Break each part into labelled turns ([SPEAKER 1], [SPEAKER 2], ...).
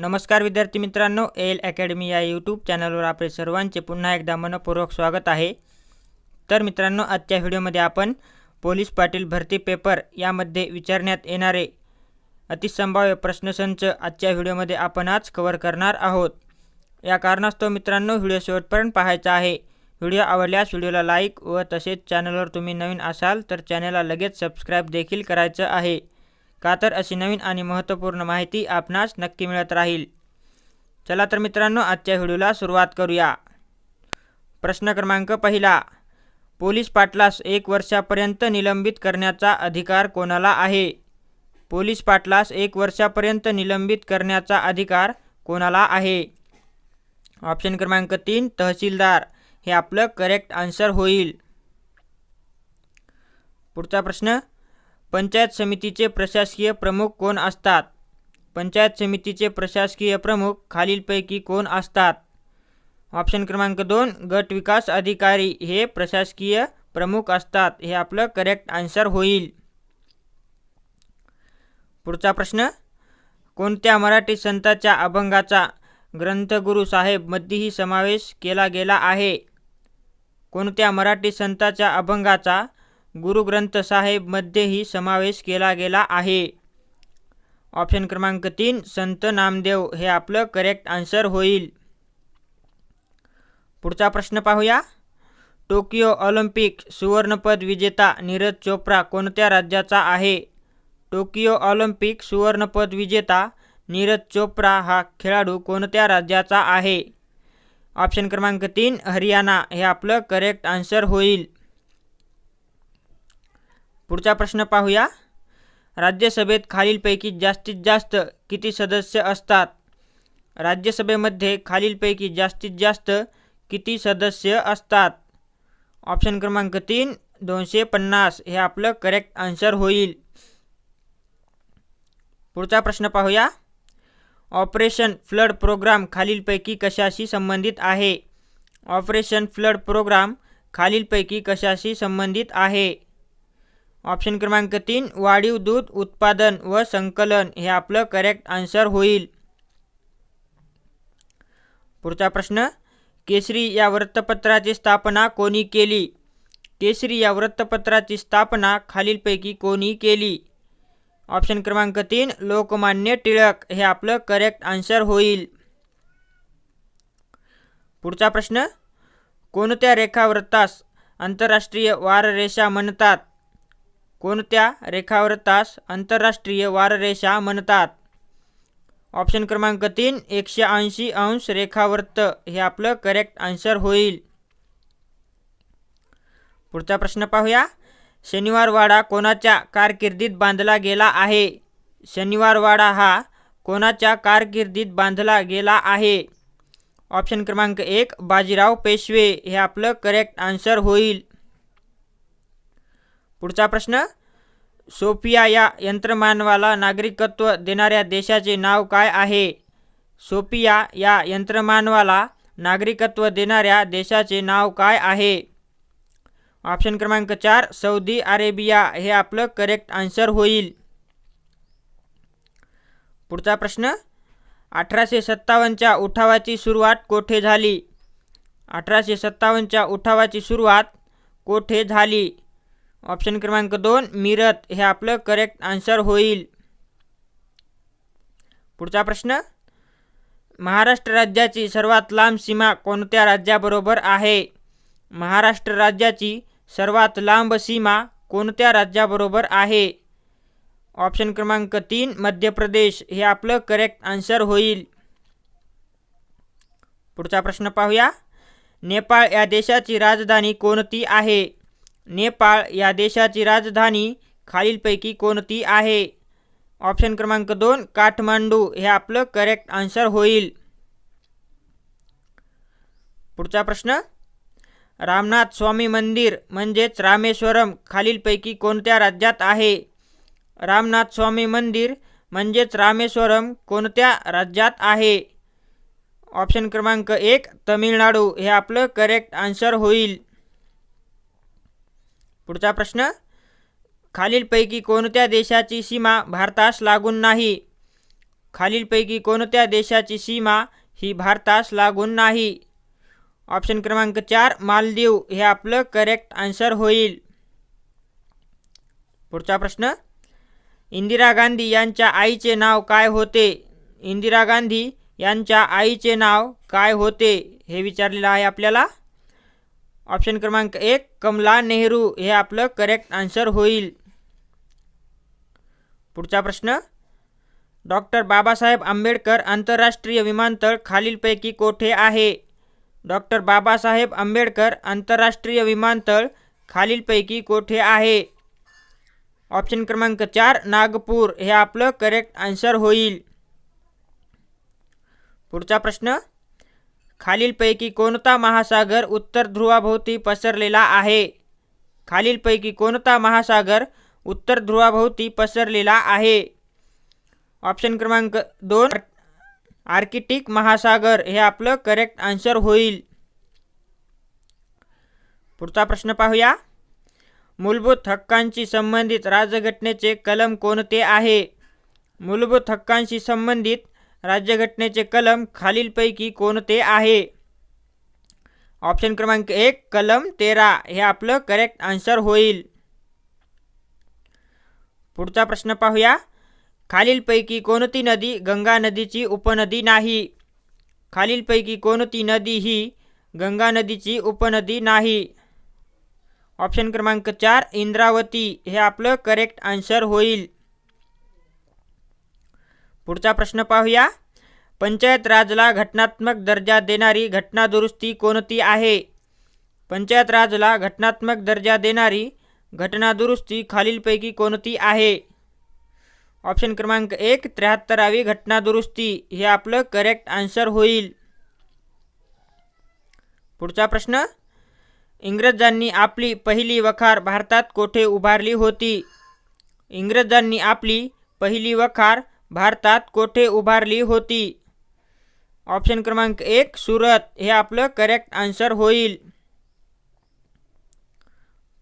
[SPEAKER 1] नमस्कार विद्यार्थी मित्रांनो एल अकॅडमी या यूट्यूब चॅनलवर आपले सर्वांचे पुन्हा एकदा मनपूर्वक स्वागत आहे. तर मित्रांनो आजच्या व्हिडिओमध्ये आपण पोलीस पाटील भरती पेपर यामध्ये विचारण्यात येणारे अतिसंभाव्य प्रश्नसंच आजच्या व्हिडिओमध्ये आपण आज कव्हर करणार आहोत. या कारणास्तव मित्रांनो व्हिडिओ शेवटपर्यंत पाहायचा आहे. व्हिडिओ आवडल्यास व्हिडिओला लाईक व तसेच चॅनलवर तुम्ही नवीन असाल तर चॅनलला लगेच सबस्क्राईब देखील करायचं आहे. का तर अशी नवीन आणि महत्त्वपूर्ण माहिती आपणास नक्की मिळत राहील. चला तर मित्रांनो आजच्या व्हिडिओला सुरुवात करूया. प्रश्न क्रमांक पहिला. पोलीस पाटलास एक वर्षापर्यंत निलंबित करण्याचा अधिकार कोणाला आहे? पोलीस पाटलास एक वर्षापर्यंत निलंबित करण्याचा अधिकार कोणाला आहे? ऑप्शन क्रमांक तीन तहसीलदार. हे आपलं करेक्ट आन्सर होईल. पुढचा प्रश्न. पंचायत समितीचे प्रशासकीय प्रमुख कोण असतात? पंचायत समितीचे प्रशासकीय प्रमुख खालीलपैकी कोण असतात? ऑप्शन क्रमांक दोन गट विकास अधिकारी हे प्रशासकीय प्रमुख असतात. हे आपलं करेक्ट आन्सर होईल. पुढचा प्रश्न कोणत्या मराठी संतांच्या अभंगाचा ग्रंथगुरू साहेबमध्येही समावेश केला गेला आहे? कोणत्या मराठी संतांच्या अभंगाचा गुरुग्रंथ साहेबमध्येही समावेश केला गेला आहे. ऑप्शन क्रमांक तीन संत नामदेव. हे आपलं करेक्ट आन्सर होईल. पुढचा प्रश्न पाहूया. टोकियो ऑलिम्पिक सुवर्णपद विजेता नीरज चोप्रा कोणत्या राज्याचा आहे? टोकियो ऑलिम्पिक सुवर्णपद विजेता नीरज चोप्रा हा खेळाडू कोणत्या राज्याचा आहे? ऑप्शन क्रमांक तीन हरियाणा. हे आपलं करेक्ट आन्सर होईल. पुढचा प्रश्न पाहूया. राज्यसभेत खालीलपैकी जास्तीत जास्त किती सदस्य असतात? राज्यसभेमध्ये खालीलपैकी जास्तीत जास्त किती सदस्य असतात? ऑप्शन क्रमांक तीन दोनशे पन्नास. हे आपलं करेक्ट आन्सर होईल. पुढचा प्रश्न पाहूया. ऑपरेशन फ्लड प्रोग्राम खालीलपैकी कशाशी संबंधित आहे? ऑपरेशन फ्लड प्रोग्राम खालीलपैकी कशाशी संबंधित आहे? ऑप्शन क्रमांक तीन वाढीव दूध उत्पादन व संकलन हे आपलं करेक्ट आन्सर होईल. पुढचा प्रश्न केसरी या वृत्तपत्राची स्थापना कोणी केली? केसरी या वृत्तपत्राची स्थापना खालीलपैकी कोणी केली? ऑप्शन क्रमांक तीन लोकमान्य टिळक हे आपलं करेक्ट आन्सर होईल. पुढचा प्रश्न कोणत्या रेखावृत्तास आंतरराष्ट्रीय वाररेषा म्हणतात? कोणत्या रेखावृत्तास आंतरराष्ट्रीय वाररेषा म्हणतात? ऑप्शन क्रमांक तीन एकशे ऐंशी अंश रेखावृत्त हे आपलं करेक्ट आन्सर होईल. पुढचा प्रश्न पाहूया. शनिवारवाडा कोणाच्या कारकिर्दीत बांधला गेला आहे? शनिवारवाडा हा कोणाच्या कारकिर्दीत बांधला गेला आहे? ऑप्शन क्रमांक एक बाजीराव पेशवे. हे आपलं करेक्ट आन्सर होईल. पुढचा प्रश्न सोफिया या यंत्रमानवाला नागरिकत्व देणाऱ्या देशाचे नाव काय आहे? सोफिया या यंत्रमानवाला नागरिकत्व देणाऱ्या देशाचे नाव काय आहे? ऑप्शन क्रमांक चार सौदी अरेबिया. हे आपलं करेक्ट आन्सर होईल. पुढचा प्रश्न अठराशे सत्तावन्नच्या उठावाची सुरुवात कोठे झाली? अठराशे सत्तावन्नच्या उठावाची सुरुवात कोठे झाली? ऑप्शन क्रमांक दोन मिरत. हे आपलं करेक्ट आन्सर होईल. पुढचा प्रश्न महाराष्ट्र राज्याची सर्वात लांब सीमा कोणत्या राज्याबरोबर आहे? महाराष्ट्र राज्याची सर्वात लांब सीमा कोणत्या राज्याबरोबर आहे? ऑप्शन क्रमांक तीन मध्य प्रदेश. हे आपलं करेक्ट आन्सर होईल. पुढचा प्रश्न पाहूया. नेपाळ या देशाची राजधानी कोणती आहे? नेपाळ या देशाची राजधानी खालीलपैकी कोणती आहे? ऑप्शन क्रमांक दोन काठमांडू. हे आपलं करेक्ट आन्सर होईल. पुढचा प्रश्न. रामनाथ स्वामी मंदिर म्हणजेच रामेश्वरम खालीलपैकी कोणत्या राज्यात आहे? रामनाथ स्वामी मंदिर म्हणजेच रामेश्वरम कोणत्या राज्यात आहे? ऑप्शन क्रमांक एक तमिळनाडू. हे आपलं करेक्ट आन्सर होईल. पुढचा प्रश्न. खालीलपैकी कोणत्या देशाची सीमा भारतास लागून नाही? खालीलपैकी कोणत्या देशाची सीमा ही भारतास लागून नाही? ऑप्शन क्रमांक चार मालदीव. हे आपलं करेक्ट आन्सर होईल. पुढचा प्रश्न. इंदिरा गांधी यांच्या आईचे नाव काय होते? इंदिरा गांधी यांच्या आईचे नाव काय होते? हे विचारलेलं आहे आपल्याला. ऑप्शन क्रमांक एक कमला नेहरू. हे आपलं करेक्ट आन्सर होईल. पुढचा प्रश्न. डॉक्टर बाबासाहेब आंबेडकर आंतरराष्ट्रीय विमानतळ खालीलपैकी कोठे आहे? डॉक्टर बाबासाहेब आंबेडकर आंतरराष्ट्रीय विमानतळ खालीलपैकी कोठे आहे? ऑप्शन क्रमांक चार नागपूर. हे आपलं करेक्ट आन्सर होईल. पुढचा प्रश्न. खालीलपैकी कोणता महासागर उत्तर ध्रुवाभोवती पसरलेला आहे? खालीलपैकी कोणता महासागर उत्तर ध्रुवाभोवती पसरलेला आहे? ऑप्शन क्रमांक दोन आर्किटिक महासागर. हे आपलं करेक्ट आन्सर होईल. पुढचा प्रश्न पाहूया. मूलभूत हक्कांशी संबंधित राज्यघटनेचे कलम कोणते आहे? मूलभूत हक्कांशी संबंधित राज्यघटनेचे कलम खालीलपैकी कोणते आहे? ऑप्शन क्रमांक एक कलम तेरा. हे आपलं करेक्ट आन्सर होईल. पुढचा प्रश्न पाहूया. खालीलपैकी कोणती नदी गंगा नदीची उपनदी नाही? खालीलपैकी कोणती नदी ही गंगा नदीची उपनदी नाही? ऑप्शन क्रमांक चार इंद्रावती. हे आपलं करेक्ट आन्सर होईल. पुढचा प्रश्न पाहूया. पंचायत राजला घटनात्मक दर्जा देणारी घटनादुरुस्ती कोणती आहे? पंचायत राजला घटनात्मक दर्जा देणारी घटनादुरुस्ती खालीलपैकी कोणती आहे? ऑप्शन क्रमांक एक त्र्याहत्तरावी घटनादुरुस्ती हे आपलं करेक्ट आन्सर होईल. पुढचा प्रश्न. इंग्रजांनी आपली पहिली वखार भारतात कोठे उभारली होती? इंग्रजांनी आपली पहिली वखार भारतात कोठे उभारली होती? ऑप्शन क्रमांक एक सुरत. हे आपलं करेक्ट आन्सर होईल.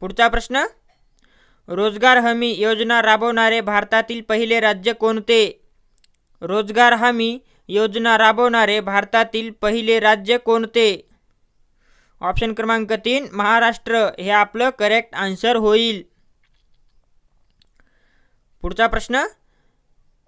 [SPEAKER 1] पुढचा प्रश्न. रोजगार हमी योजना राबवणारे भारतातील पहिले राज्य कोणते? रोजगार हमी योजना राबवणारे भारतातील पहिले राज्य कोणते? ऑप्शन क्रमांक तीन महाराष्ट्र. हे आपलं करेक्ट आन्सर होईल. पुढचा प्रश्न.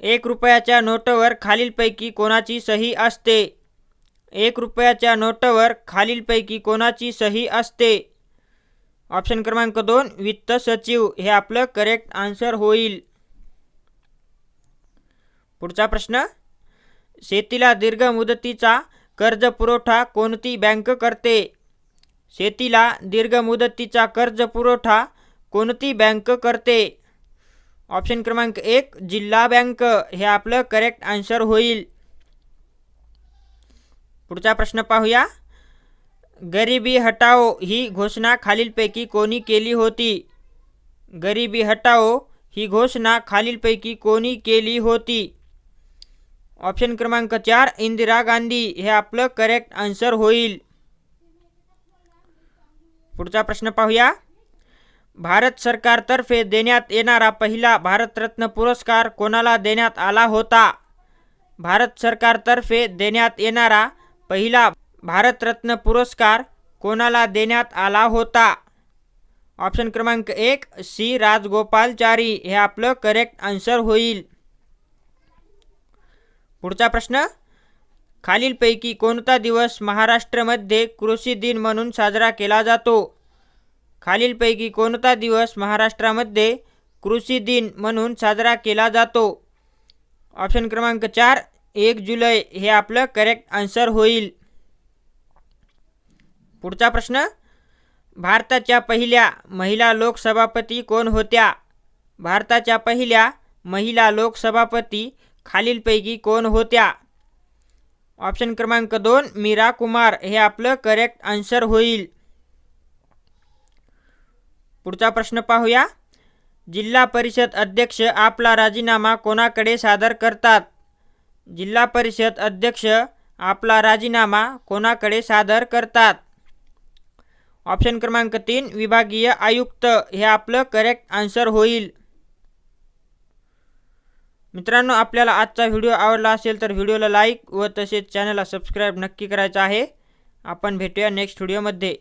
[SPEAKER 1] एक रुपयाच्या नोटवर खालीलपैकी कोणाची सही असते? एक रुपयाच्या नोटवर खालीलपैकी कोणाची सही असते? ऑप्शन क्रमांक दोन वित्त सचिव. हे आपलं करेक्ट आन्सर होईल. पुढचा प्रश्न. शेतीला दीर्घ मुदतीचा कर्ज पुरवठा कोणती बँक करते? शेतीला दीर्घ मुदतीचा कर्ज पुरवठा कोणती बँक करते? ऑप्शन क्रमांक एक जिल्हा बँक. हे आपलं करेक्ट आन्सर होईल. पुढचा प्रश्न पाहूया. गरिबी हटाओ ही घोषणा खालीलपैकी कोणी केली होती? गरिबी हटाओ ही घोषणा खालीलपैकी कोणी केली होती? ऑप्शन क्रमांक चार इंदिरा गांधी. हे आपलं करेक्ट आन्सर होईल. पुढचा प्रश्न पाहूया. भारत सरकारतर्फे देण्यात येणारा पहिला भारतरत्न पुरस्कार कोणाला देण्यात आला होता? भारत सरकारतर्फे देण्यात येणारा पहिला भारतरत्न पुरस्कार कोणाला देण्यात आला होता? ऑप्शन क्रमांक एक सी राजगोपालचारी हे आपलं करेक्ट आन्सर होईल. पुढचा प्रश्न खालीलपैकी कोणता दिवस महाराष्ट्रामध्ये कृषी दिन म्हणून साजरा केला जातो? खालीलपैकी कोणता दिवस महाराष्ट्रामध्ये कृषी दिन म्हणून साजरा केला जातो? ऑप्शन क्रमांक चार एक जुलै हे आपलं करेक्ट आन्सर होईल. पुढचा प्रश्न भारताच्या पहिल्या महिला लोकसभापती कोण होत्या? भारताच्या पहिल्या महिला लोकसभापती खालीलपैकी कोण होत्या? ऑप्शन क्रमांक दोन मीरा कुमार हे आपलं करेक्ट आन्सर होईल. पुढचा प्रश्न पाहूया. जिल्हा परिषद अध्यक्ष आपला राजीनामा कोणाकडे सादर करतात? जिल्हा परिषद अध्यक्ष आपला राजीनामा कोणाकडे सादर करतात? ऑप्शन क्रमांक तीन विभागीय आयुक्त. हे आपलं करेक्ट आन्सर होईल. मित्रांनो आपल्याला आजचा व्हिडिओ आवडला असेल तर व्हिडिओला लाईक व तसेच चॅनलला सबस्क्राईब नक्की करायचं आहे. आपण भेटूया नेक्स्ट व्हिडिओमध्ये